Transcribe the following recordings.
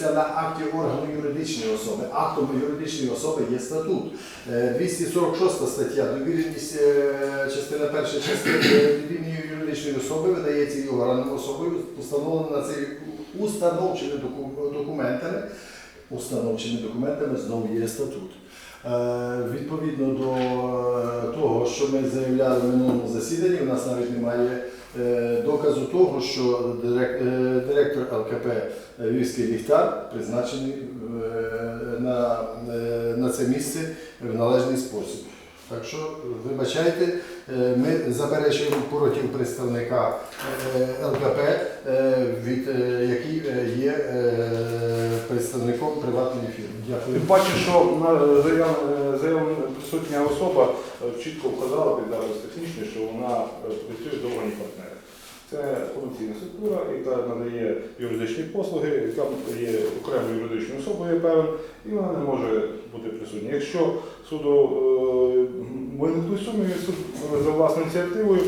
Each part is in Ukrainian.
Це на акті органу юридичної особи. Актом юридичної особи є статут. Е, 246 стаття довіреність е, частина перша частини юридичної особи видається і органом особою, установлена це установчими доку- документами. Установчими документами знову є статут. Е, Відповідно до е, того, що ми заявляли в минулому засіданні, у нас навіть немає е, доказу того, що е, директор ЛКП Львівський ліхтар призначений е, на, е, на це місце в належний спосіб. Так що, вибачайте, е, ми заперечуємо проти представника е, ЛКП, е, від, який є представником приватної фірми. Дякую. Тим паче, що на заявлена присутня особа чітко вказала під технічно, що вона працює органі партнери. Це комерційна структура, яка надає юридичні послуги, яка є окремою юридичною особою, я певен, і вона не може бути присутня. Якщо суду е, виникнуть сумніви, суд е, за власною ініціативою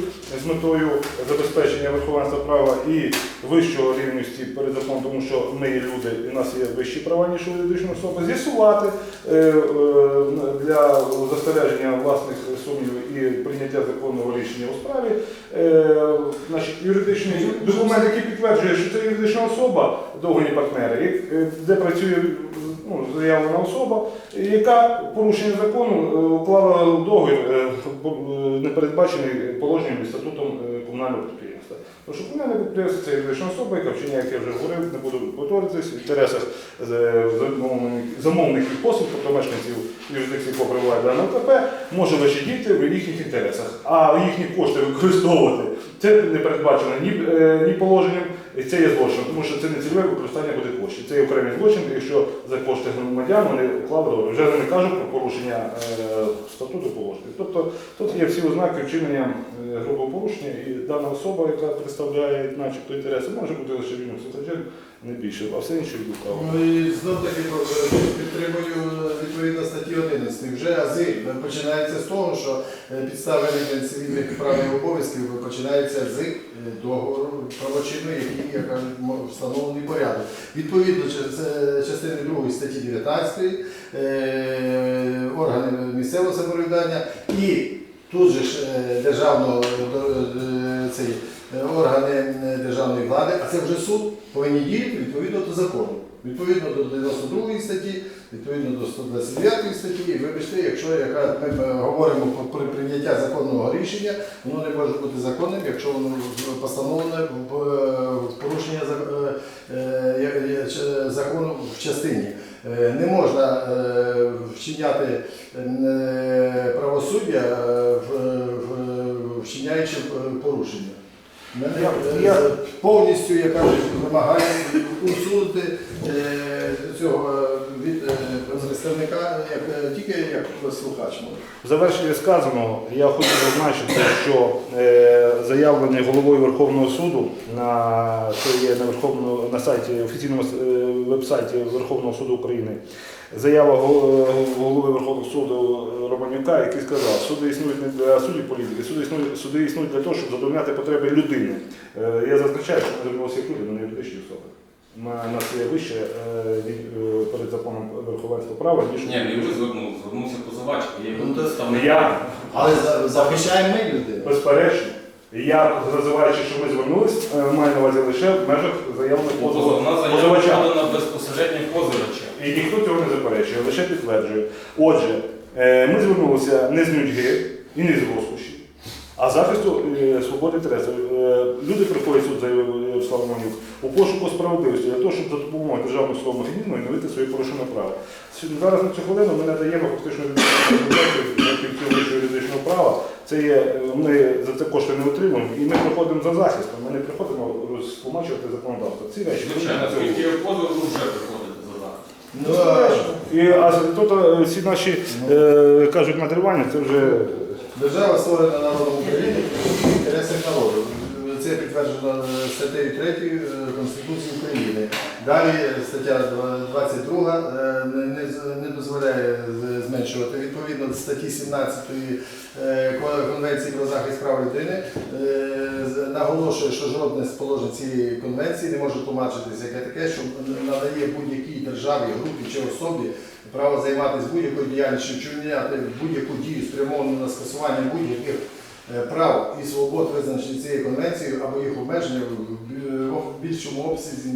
з метою забезпечення верховенства права і вищого рівності перед законом, тому що ми є люди, і в нас є вищі права, ніж у юридичної особи, з'ясувати е, е, для застереження власних сумнівів і прийняття законного рішення у справі. е, Значить, юридичний документ, який підтверджує, що це юридична особа, довгоні партнери, е, де працює ну, заявлена особа, яка порушення закону е, уклала договір, е, е, не передбачений положенням статутом комунального підприємства. Тому що комунальне підприємство це юридична особа, яка вчиняє, як я вже говорив, не буду повторюватись, в інтересах е, замовників- послуг, тобто мешканців юрисдикції, перебуває дане ЛКП, може лише діяти в їхніх інтересах, а їхні кошти використовувати це не передбачено ні, е, ні положенням, і це є злочином, тому що це не цільове використання буде коштів. Це є окремий злочин, якщо за кошти громадян вони вклали. Вже не кажуть про порушення е, статуту положення. Тобто тут є всі ознаки вчинення грубого порушення, і дана особа, яка представляє начебто інтереси, може бути лише вільним секретарем, не більше, а все інше відбуває. Ну і знов таки е, підтримую відповідно статті 11. Вже ази починається з того, що е, підстави цивільних прав і обов'язків починається з е, договору правочинної, який як кажуть, встановлений порядок. Відповідно це частини 2 статті 19 е, органи місцевого самоврядування і тут же ж е, державного е, цей, е, органи е, державної влади, а це вже суд повинні діяти відповідно до закону. Відповідно до 92 статті, відповідно до 129 статті, і вибачте, якщо яка, ми е, говоримо про при- прийняття законного рішення, воно не може бути законним, якщо воно постановлене в, е, порушення е, е, е, закону в частині. Е, Не можна е, вчиняти е, правосуддя е, вчиняючи е, порушення. Ми Я- е, я- повністю, я кажу, вимагаю усунути е, цього е, від е, представника як, е, тільки як слухач. В завершення сказаного я хочу зазначити, що е, заявлений головою Верховного суду на що є на Верховному на сайті офіційному е, веб-сайті Верховного суду України. Заява голови Верховного суду Романюка, який сказав, що суди існують не для суддів політики, суди існують, суди існують для того, щоб задовольняти потреби людини. Е, Я зазначаю, що ми звернулися як люди, ми не юридичні особи. Ми, у нас є вище е, від- е, перед законом верховенства права, ніж Ні, не ви звернувся, звернувся позивач, є Ну, то- представник. я Але за- захищаємо ми людину. Безперечно. Я, називаючи, що ми звернулись, е, маю на увазі лише в межах заявлених позову Позовна заява позивача. подана безпосередньо позивача. І ніхто цього не заперечує, лише підтверджує. Отже, е, ми звернулися не з нудьги і не з розкоші, а захисту е, свободи інтересу. Е, Люди приходять суд, заявив Ярослав Романюк, у пошуку справедливості для того, щоб за допомогою державного свого механізму відновити свої порушення права. Сьогодні- Зараз на цю хвилину ми надаємо фактично фахівцю вищого юридичного права. Це є, е, ми за це кошти не отримуємо, і ми приходимо за захистом. Ми не приходимо розтлумачувати законодавство. Ці речі Звичайно, на це скільки позов вже приходите за захист. Ну, а і а тут е, всі наші е, кажуть надривання, це вже Держава створена народом України в інтересах народу. Це підтверджено статтею 3 е, Конституції України. Далі стаття 22 е, не, дозволяє зменшувати. Відповідно до статті 17 е, Конвенції про захист прав людини наголошує, що жодне з положень цієї конвенції не може тлумачитися яке таке, що надає будь-якій державі, групі чи особі право займатися будь-якою діяльністю, чи будь-яку дію спрямовану на скасування будь-яких е, прав і свобод, визначених цією конвенцією, або їх обмеження в більшому обсязі,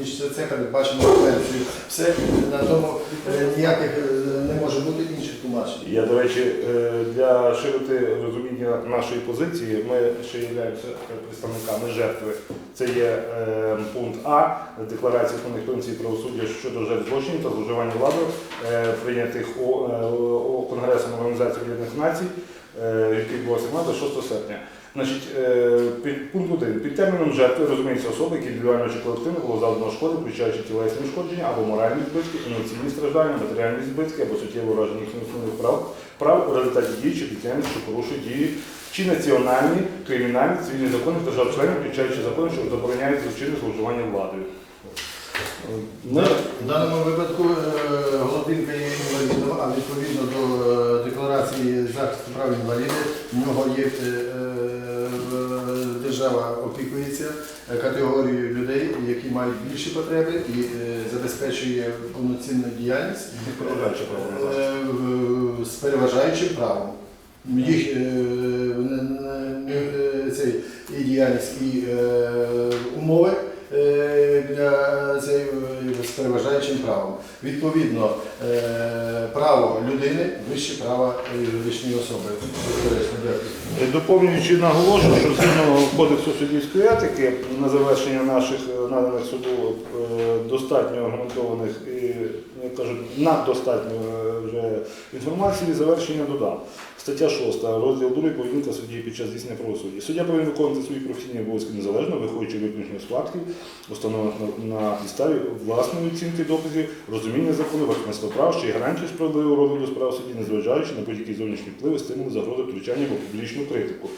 ніж це передбачено конвенцією. Все на тому е, ніяких е, не може бути інших тлумачень. Я, до речі, для широти розуміння нашої позиції, ми ще являємося представниками жертви. Це є е, пункт А Декларації основних принципів правосуддя щодо жертв злочинів та зловживання владою, е, прийнятих О- е, Конгресом Організації Об'єднаних Націй, е, який відбувався в 6 серпня. Значить, е, під пункт 1. Під терміном жертви розуміється особа, які індивідуально чи колективно було завдано шкоди, включаючи тілесні ушкодження або моральні збитки, емоційні страждання, матеріальні збитки або суттєве ураження їхніх основних прав, прав у результаті дії чи діяльності, що порушує дії чи національні, кримінальні, цивільні закони держав-членів, включаючи закони, що забороняють злочинне зловживання владою. Ми В даному випадку е, Голодинка є інвалідом, а відповідно до е, декларації захисту прав інвалідів, в нього є е, держава опікується категорією людей, які мають більші потреби і забезпечує повноцінну діяльність з переважаючим правом. Їх е, не- цей, і діяльність, і е, умови е, для е, з переважаючим правом. Відповідно, е, право людини вище права юридичної особи. Дякую. Доповнюючи наголошую, що згідно кодексу суддівської етики на завершення наших е, наданих суду е, достатньо аргументованих і як кажуть, наддостатньо е, вже інформації, завершення додам. Стаття 6, розділ 2 поведінка судді під час здійснення правосуддя. Суддя повинен виконувати свої професійні обов'язки незалежно, виходячи виключно з фактів, установлених на, підставі власної оцінки доказів, розуміння закону, верховенства прав, що є гарантією справедливого розгляду справ суді, незважаючи на будь-які зовнішні впливи, стимули, загрози, втручання або публічну критику.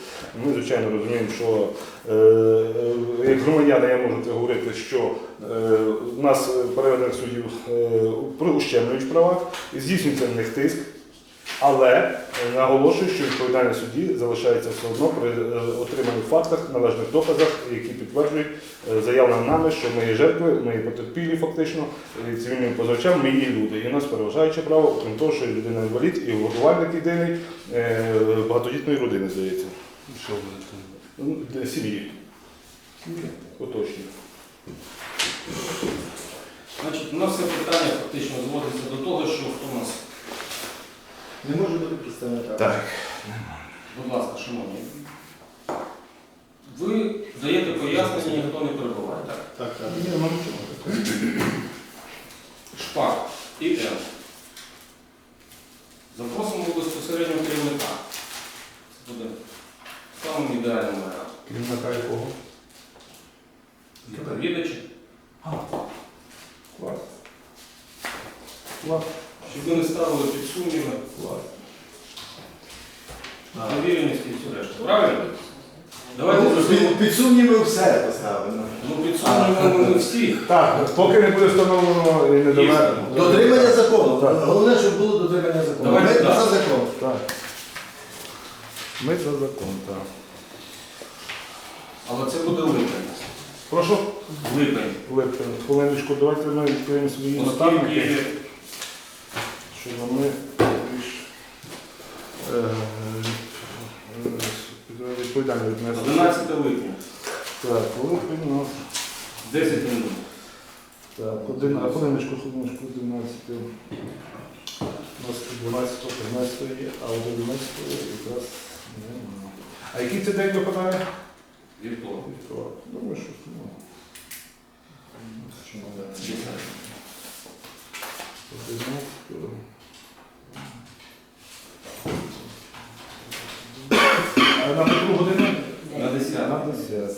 Ми, звичайно, розуміємо, що е, е, як громадяни я можу це говорити, що е, нас переведених суддів приущемлюють в правах, і здійснюється на них тиск. Але е, наголошую, що відповідальність судді залишається все одно при е, отриманих фактах, належних доказах, які підтверджують е, заявлене нами, що ми є жертви, ми є потерпілі фактично, і цивільним позивачам, ми є люди. І у нас переважаюче право, окрім того, що людина інвалід і годувальник єдиний багатодітної родини, здається. Що буде? Ну, для Сім'ї. Оточні. Значить, у нас все питання фактично зводиться до того, що хто у нас, Не може бути представника. Так. будь ласка, шановні, ви даєте пояснення, ніхто не перебуває, так? Так, так. Шпак і Н. Запросимо безпосередньо керівника. Це буде самим ідеальним варіантом. Керівника якого? Відповідачі. Клас. Клас. Щоб ви не ставили під сумніви, Клас. Довіреність і все решта. Правильно? Давайте Ну, зробимо. під, під сумніви все поставлено. Ну, під сумнівами не всіх. Так, поки не буде встановлено і не доведено. Дотримання закону. Так. Головне, щоб було дотримання закону. Давайте Ми так. за закон. Так. Ми за закон, так. Але це буде липень. Прошу. Липень. Липин, хвилиночку, давайте ми відкриємо свої наставники, Оскільки щоб ми більш е, відповідально віднесли. 11 липня, Так, липин у нас. 10 минут. Так, один, а хвилиночку, хвилиночку, 11. У нас 12, 13 є, а от 11 якраз немає. А який це день випадає? Вівторок. Вівторок. Думаю, що ну, що надо. 11. На